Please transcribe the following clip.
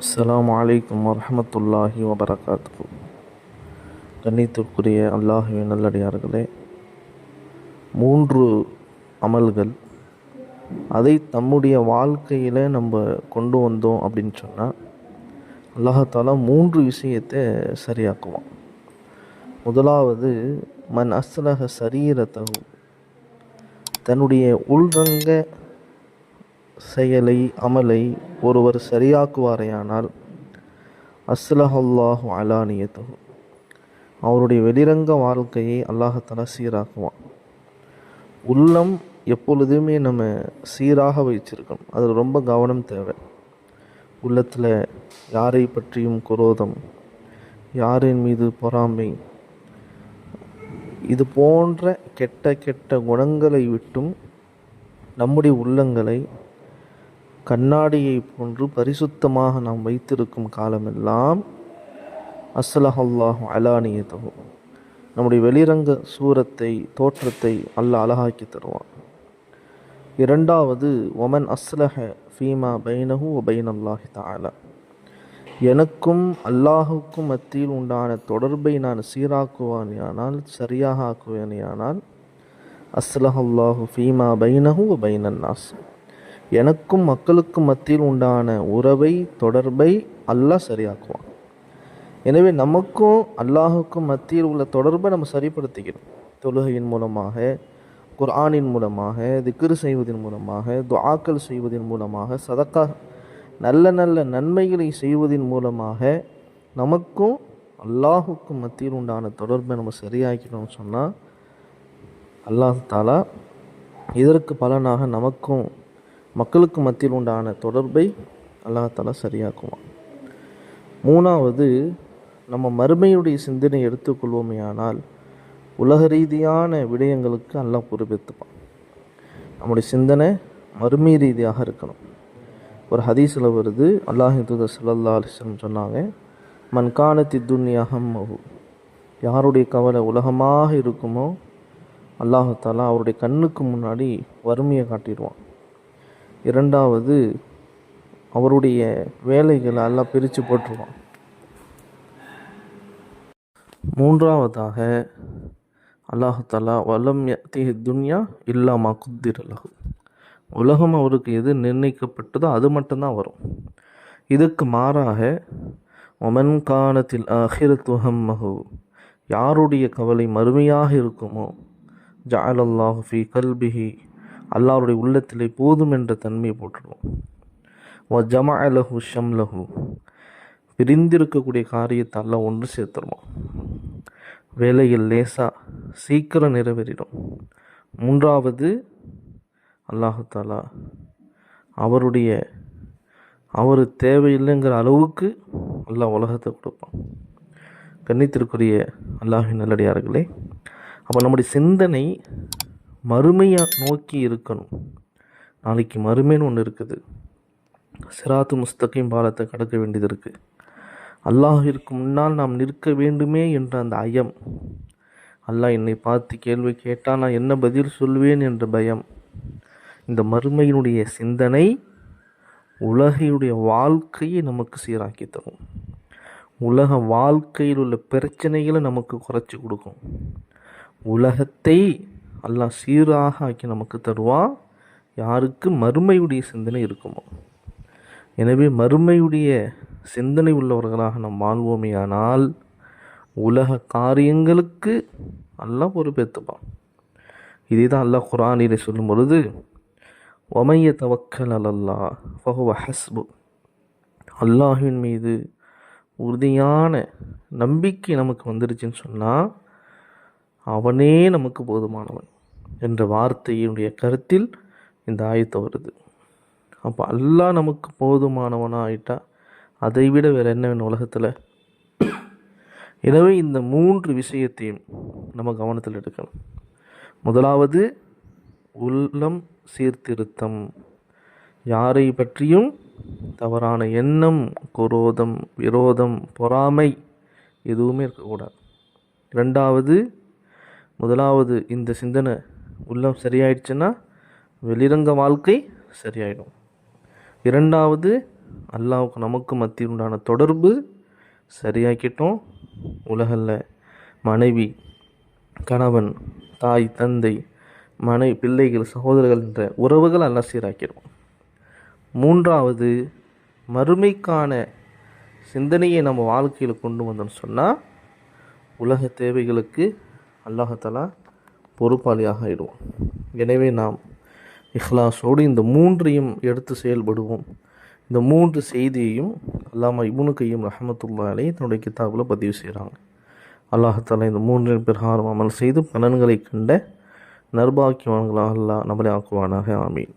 அஸ்லாம் வலைக்கம் வரமத்துல்லாஹி வபரகாத்து கண்ணியத்திற்குரிய அல்லாஹுவின் நல்லடியார்களே மூன்று அமல்கள். அதை தம்முடைய வாழ்க்கையில் நம்ம கொண்டு வந்தோம் அப்படின்னு சொன்னால் அல்லாஹாலா மூன்று விஷயத்தை சரியாக்குவான். முதலாவது மன் அஸ்லக சரீரத்தகு தன்னுடைய உள்ரங்க செயலை அமலை ஒருவர் சரியாக்குவாரேயானால் அஸ்லஹல்லாஹு அலானியத்து அவருடைய வெளிரங்க வாழ்க்கையை அல்லாஹத்தால சீராக்குவான். உள்ளம் எப்பொழுதுமே நம்ம சீராக வைச்சிருக்கணும் அதில் ரொம்ப கவனம் தேவை. உள்ளத்தில் யாரை பற்றியும் குரோதம் யாரின் மீது பொறாமை இது போன்ற கெட்ட கெட்ட குணங்களை விட்டும் நம்முடைய உள்ளங்களை கண்ணாடியை போன்று பரிசுத்தமாக நாம் வைத்திருக்கும் காலமெல்லாம் அஸ்லஹல்லாஹ் அலானியத்தகும் நம்முடைய வெளிரங்க சூரத்தை தோற்றத்தை அல்லாஹ் அழகாக்கி தருவான். இரண்டாவது ஒமன் அஸ்லஹ ஃபீமா பைனஹு ஒபைன் அல்லாஹி தாலா எனக்கும் அல்லாஹுக்கும் மத்தியில் உண்டான தொடர்பை நான் சீராக்குவானேயானால் சரியாக ஆக்குவேனேயானால் அஸ்லஹல்லாஹு ஃபீமா பைனஹு ஒபைனன் நாஸ் எனக்கும் மக்களுக்கும் மத்தியில் உண்டான உறவை தொடர்பை அல்லாஹ் சரியாக்குவான். எனவே நமக்கும் அல்லாஹுக்கும் மத்தியில் உள்ள தொடர்பை நம்ம சரிப்படுத்திக்கணும். தொழுகையின் மூலமாக குர்ஆனின் மூலமாக திக்ரு செய்வதன் மூலமாக துஆக்கள் செய்வதன் மூலமாக சதக்கா நல்ல நல்ல நன்மைகளை செய்வதன் மூலமாக நமக்கும் அல்லாஹுக்கும் மத்தியில் உண்டான தொடர்பை நம்ம சரியாக்கணும்னு சொன்னால் அல்லாஹ் தாலா இதற்கு பலனாக நமக்கும் மக்களுக்கு மத்தியில் உண்டான தொடர்பை அல்லாஹாலா சரியாக்குவான். மூணாவது நம்ம மறுமையுடைய சிந்தனை எடுத்துக்கொள்வோமே ஆனால் உலக ரீதியான விடயங்களுக்கு அல்லாஹ் பொறுப்பேற்றுப்பான் நம்முடைய சிந்தனை மறுமை ரீதியாக இருக்கணும். ஒரு ஹதீஸில் வருது அல்லாஹி தூதர் சல்லா அலிஸ்லம் சொன்னாங்க மன்கானத்தி துன்யாகம் மகு யாருடைய கவலை உலகமாக இருக்குமோ அல்லாஹாலா அவருடைய கண்ணுக்கு முன்னாடி வறுமையை காட்டிடுவான். இரண்டாவது அவருடைய வேலைகளை எல்லாம் பிரித்து போட்டுருவான். மூன்றாவதாக அல்லாஹாலா வலம் யத்தி துன்யா இல்லாமா குத்திரலகு உலகம் அவருக்கு எது நிர்ணயிக்கப்பட்டதோ அது மட்டும்தான் வரும். இதுக்கு மாறாக ஒமன் காலத்தில் அஹிரத்துஹம் மகு யாருடைய கவலை மறுமையாக இருக்குமோ? ஜாலல்லாஹு ஃபி கல்பிஹி. அல்லாருடைய உள்ளத்திலே போதும் என்ற தன்மையை போட்டுருவோம் வ ஜமா அலஹு ஷம் லஹு பிரிந்திருக்கக்கூடிய காரியத்தை எல்லாம் ஒன்று சேர்த்துருவோம் வேலையில் லேசாக சீக்கிரம் நிறைவேறிடும். மூன்றாவது அல்லாஹு தாலா அவருடைய அவர் தேவையில்லைங்கிற அளவுக்கு எல்லா உலகத்தை கொடுப்பான். கண்ணித்திற்குரிய அல்லாஹின் நல்லடியார்களே அப்போ நம்முடைய சிந்தனை மறுமையை நோக்கி இருக்கணும். நாளைக்கு மறுமைன்னு ஒன்று இருக்குது. சிராத்து முஸ்தகையும் பாலத்தை கடக்க வேண்டியது இருக்குது அல்லாஹிற்கு முன்னால் நாம் நிற்க வேண்டுமே என்ற அந்த அயம். அல்லாஹ் என்னை பார்த்து கேள்வி கேட்டால் நான் என்ன பதில் சொல்வேன் என்ற பயம். இந்த மறுமையினுடைய சிந்தனை உலகையுடைய வாழ்க்கையை நமக்கு சீராக்கி தரும். உலக வாழ்க்கையில் உள்ள பிரச்சனைகளை நமக்கு குறைச்சி கொடுக்கும். உலகத்தை அல்லாஹ் சீராக ஆக்கி நமக்கு தருவான் யாருக்கு மறுமையுடைய சிந்தனை இருக்குமோ. எனவே மறுமையுடைய சிந்தனை உள்ளவர்களாக நாம் வாழ்வோமே ஆனால் உலக காரியங்களுக்கு அல்லாஹ் பொறுப்பேற்றுப்பான் இதே தான் அல்லாஹ் குரானிலே சொல்லும் பொழுது ஒமைய தவக்கல் அல்லல்லா ஃபஹுவ ஹஸ்பு. அல்லாஹின் மீது உறுதியான நம்பிக்கை நமக்கு வந்துருச்சுன்னு சொன்னால் அவனே நமக்கு போதுமானவன். என்ற வார்த்தையினுடைய கருத்தில் இந்த ஆயத்தை வருது. அப்போ அல்லாஹ் நமக்கு போதுமானவனாக ஆயிட்டா அதை விட வேறு என்ன வேணும் உலகத்தில்? எனவே இந்த மூன்று விஷயத்தையும் நம்ம கவனத்தில் எடுக்கணும். முதலாவது உள்ளம் சீர்திருத்தம். யாரை பற்றியும் தவறான எண்ணம் குரோதம் விரோதம் பொறாமை எதுவுமே இருக்கக்கூடாது. ரெண்டாவது முதலாவது இந்த சிந்தனை உள்ளம் சரியாயிடுச்சுன்னா வெளிரங்க வாழ்க்கை சரியாயிடும். இரண்டாவது அல்லாவுக்கு நமக்கு மத்தியில் உண்டான தொடர்பு சரியாக்கிட்டோம். உலகில் மனைவி கணவன் தாய் தந்தை மனை பிள்ளைகள் சகோதரர்கள் என்ற உறவுகள் எல்லாம் சீராக்கிடுவோம் மூன்றாவது மறுமைக்கான சிந்தனையை நம்ம வாழ்க்கையில் கொண்டு வந்தோம்னு சொன்னால் உலக தேவைகளுக்கு அல்லாஹாலா பொறுப்பாளியாக ஆகிடுவோம் எனவே நாம் இஹ்லாஸோடு இந்த மூன்றையும் எடுத்து செயல்படுவோம். இந்த மூன்று செய்தியையும் அல்லாமா இபுனு கையும் ரஹமத்துல்லா அலை தன்னுடைய கித்தாபில் பதிவு செய்கிறாங்க. அல்லாஹாலா இந்த மூன்றின் பிரகாரம் அமல் செய்து பலன்களை கண்ட நர்பாக்கியவான்களாக அல்லாஹ் நம்மளை ஆக்குவானாக. ஆமீன்.